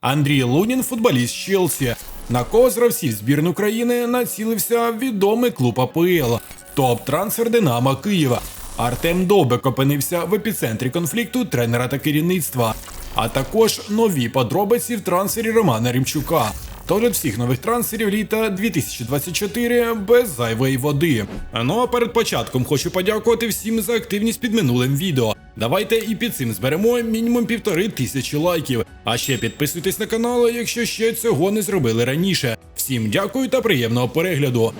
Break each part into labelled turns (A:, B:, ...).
A: Андрій Лунін, футболіст Челсі. На кого з гравців збірної України націлився відомий клуб АПЛ. Топ-трансфер Динамо Києва. Артем Довбек опинився в епіцентрі конфлікту тренера та керівництва. А також нові подробиці в трансфері Романа Римчука. Тож всіх нових трансферів літа 2024 без зайвої води. Ну а перед початком хочу подякувати всім за активність під минулим відео. Давайте і під цим зберемо мінімум півтори тисячі лайків. А ще підписуйтесь на канал, якщо ще цього не зробили раніше. Всім дякую та приємного перегляду.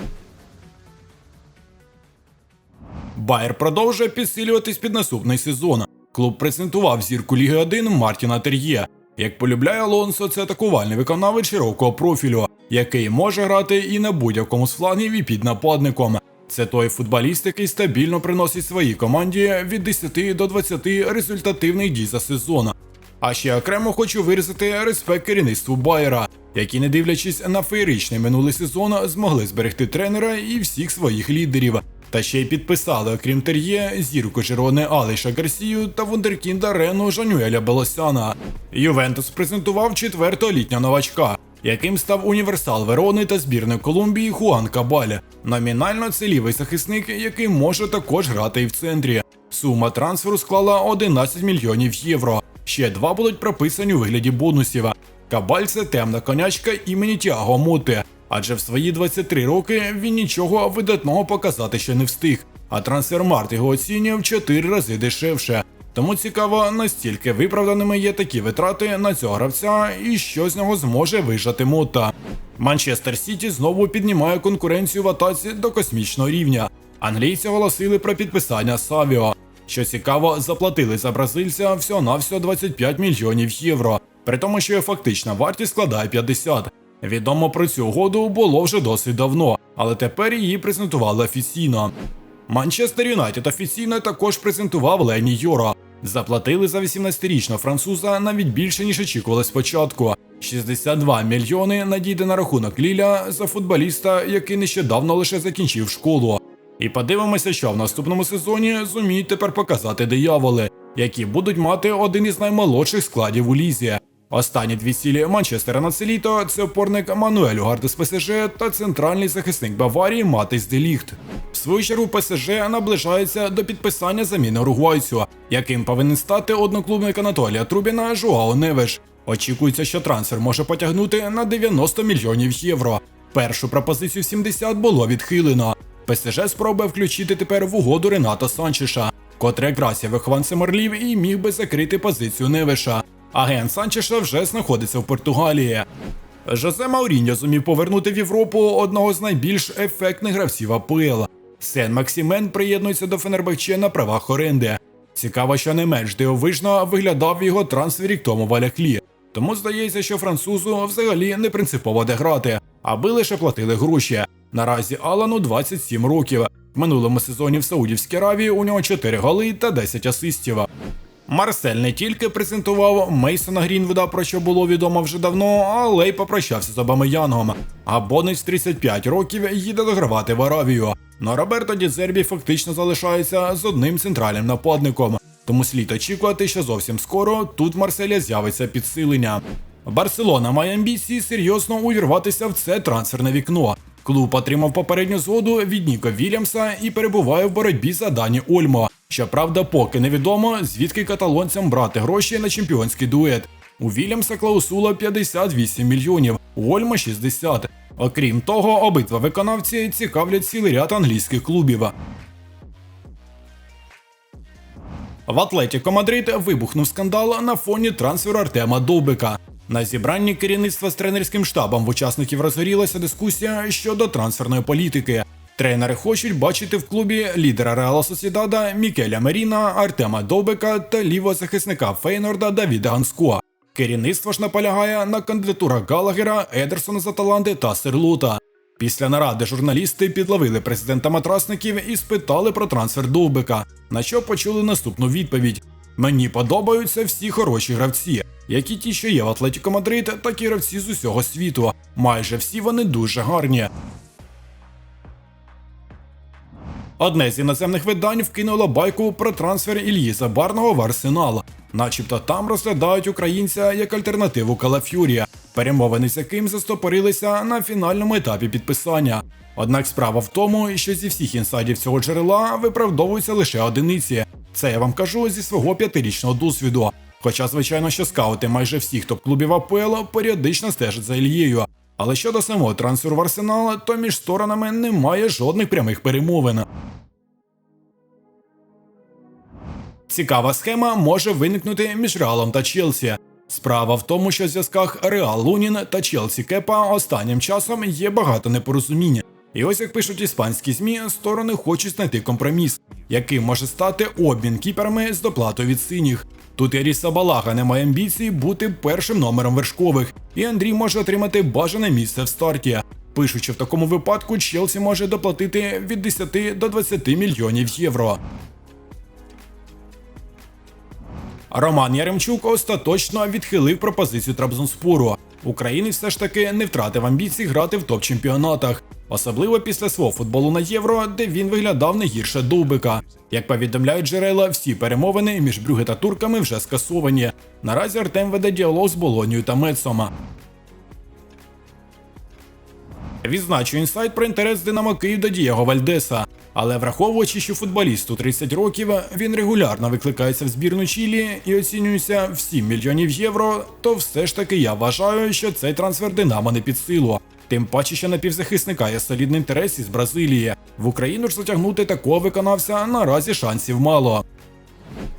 A: Байер продовжує підсилюватись під наступний сезон. Клуб презентував зірку Ліги 1 Мартіна Тер'є. Як полюбляє Алонсо, це атакувальний виконавець широкого профілю, який може грати і на будь-якому з флангів і під нападником. Це той футболіст, який стабільно приносить своїй команді від 10 до 20 результативних дій за сезон. А ще окремо хочу виразити респект керівництву Байера, які, не дивлячись на феєричний минулий сезон, змогли зберегти тренера і всіх своїх лідерів. Та ще й підписали, окрім Тер'є, зірку Жерони Аліша Гарсію та вундеркінда Рену Жанюеля Белосяна. Ювентус презентував четвертого літнього новачка, яким став універсал Верони та збірної Колумбії Хуан Кабаль. Номінально це лівий захисник, який може також грати і в центрі. Сума трансферу склала 11 мільйонів євро. Ще два будуть прописані у вигляді бонусів. Кабаль це темна конячка імені Тіаго Моти, адже в свої 23 роки він нічого видатного показати ще не встиг. А трансфермарт його оцінює в 4 рази дешевше. Тому цікаво, настільки виправданими є такі витрати на цього гравця і що з нього зможе вижати Мота. Манчестер Сіті знову піднімає конкуренцію в атаці до космічного рівня. Англійці оголосили про підписання Савіо. Що цікаво, заплатили за бразильця всього-навсього 25 мільйонів євро, при тому, що фактична вартість складає 50. Відомо про цю угоду було вже досить давно, але тепер її презентували офіційно. Манчестер Юнайтед офіційно також презентував Лені Йоро. Заплатили за 18-річного француза навіть більше ніж очікували спочатку. 62 мільйони надійде на рахунок Ліля за футболіста, який нещодавно лише закінчив школу. І подивимося, що в наступному сезоні зуміють тепер показати дияволи, які будуть мати один із наймолодших складів у лізі. Останні дві цілі Манчестера на це літо – це опорник Мануель Угарди з ПСЖ та центральний захисник Баварії Матис Деліхт. Свою чергу ПСЖ наближається до підписання заміни уругвайцю, яким повинен стати одноклубник Анатолія Трубіна Жуао Невеш. Очікується, що трансфер може потягнути на 90 мільйонів євро. Першу пропозицію в 70 було відхилено. ПСЖ спробує включити тепер в угоду Рената Санчеша, котрий якраз є вихованцем Орлів і міг би закрити позицію Невеша. Агент Санчеша вже знаходиться в Португалії. Жозе Мауріньо зумів повернути в Європу одного з найбільш ефектних гравців АПЛ. Сен Максімен приєднується до Фенербахче на правах оренди. Цікаво, що не менш дивовижно виглядав його трансфер рік тому в. Тому здається, що французу взагалі не принципово де грати, аби лише платили гроші. Наразі Алану 27 років. В минулому сезоні в Саудівській Аравії у нього 4 голи та 10 асистів. Марсель не тільки презентував Мейсона Грінвуда, про що було відомо вже давно, але й попрощався з Обамеянгом. А Бонич 35 років їде догравати в Аравію. Но Роберто Дізербі фактично залишається з одним центральним нападником. Тому слід очікувати, що зовсім скоро тут в Марселя з'явиться підсилення. Барселона має амбіції серйозно увірватися в це трансферне вікно. Клуб отримав попередню згоду від Ніко Вільямса і перебуває в боротьбі за Дані Ольмо. Щоправда, поки невідомо, звідки каталонцям брати гроші на чемпіонський дует. У Вільямса клаусула 58 мільйонів, у Ольмо 60. Окрім того, обидва виконавці цікавлять цілий ряд англійських клубів. В Атлетіко Мадрид вибухнув скандал на фоні трансферу Артема Довбика. На зібранні керівництва з тренерським штабом в учасників розгорілася дискусія щодо трансферної політики. Тренери хочуть бачити в клубі лідера Реала Сосідада Мікеля Меріна, Артема Довбика та лівого захисника Фейнорда Давіда Ганско. Керівництво ж наполягає на кандидатурах Галагера, Едерсона з Аталанти та Серлута. Після наради журналісти підловили президента матрасників і спитали про трансфер Довбика, на що почули наступну відповідь: Мені подобаються всі хороші гравці, які ті, що є в Атлетіко Мадрид, так і гравці з усього світу. Майже всі вони дуже гарні. Одне з іноземних видань вкинуло байку про трансфер Ільї Забарного в Арсенал. Начебто там розглядають українця як альтернативу Калафюрі, перемовини з яким застопорилися на фінальному етапі підписання. Однак справа в тому, що зі всіх інсайдів цього джерела виправдовуються лише одиниці. Це я вам кажу зі свого п'ятирічного досвіду. Хоча, звичайно, що скаути майже всіх топ-клубів АПЛ періодично стежать за Ільєю. Але щодо самого трансферу в Арсенал, то між сторонами немає жодних прямих перемовин. Цікава схема може виникнути між Реалом та Челсі. Справа в тому, що в зв'язках Реал Лунін та Челсі Кепа останнім часом є багато непорозуміння. І ось як пишуть іспанські ЗМІ, сторони хочуть знайти компроміс, яким може стати обмін кіперами з доплатою від синіх. Тут і Балага не має амбіцій бути першим номером вершкових, і Андрій може отримати бажане місце в старті. Пишуть, що в такому випадку Челсі може доплатити від 10 до 20 мільйонів євро. Роман Яремчук остаточно відхилив пропозицію Трабзонспору. Українець все ж таки не втратив амбіцій грати в топ-чемпіонатах, особливо після свого футболу на євро, де він виглядав не гірше Дубика. Як повідомляють джерела, всі перемовини між Брюге та турками вже скасовані. Наразі Артем веде діалог з Болонією та Мецома. Відзначу інсайт про інтерес Динамо Київ до Дієго Вальдеса. Але враховуючи, що футболісту 30 років, він регулярно викликається в збірну Чилі і оцінюється в 7 мільйонів євро, то все ж таки я вважаю, що цей трансфер Динамо не під силу. Тим паче, що на півзахисника є солідний інтерес із Бразилії. В Україну ж затягнути такого виконавця наразі шансів мало.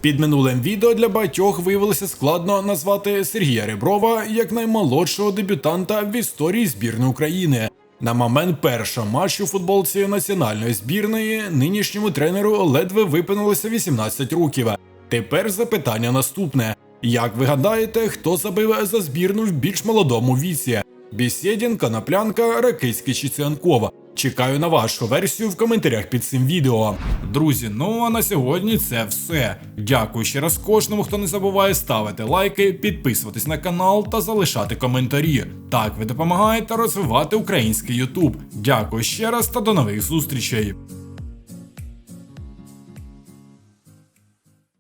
A: Під минулим відео для багатьох виявилося складно назвати Сергія Реброва як наймолодшого дебютанта в історії збірної України. На момент першого матчу футболці національної збірної нинішньому тренеру ледве випинилося 18 років. Тепер запитання наступне: як ви гадаєте, хто забив за збірну в більш молодому віці? Бісєдін, Коноплянка, Ракицький чи Цианкова? Чекаю на вашу версію в коментарях під цим відео. Друзі, ну а на сьогодні це все. Дякую ще раз кожному, хто не забуває ставити лайки, підписуватись на канал та залишати коментарі. Так ви допомагаєте розвивати український Ютуб. Дякую ще раз та до нових зустрічей.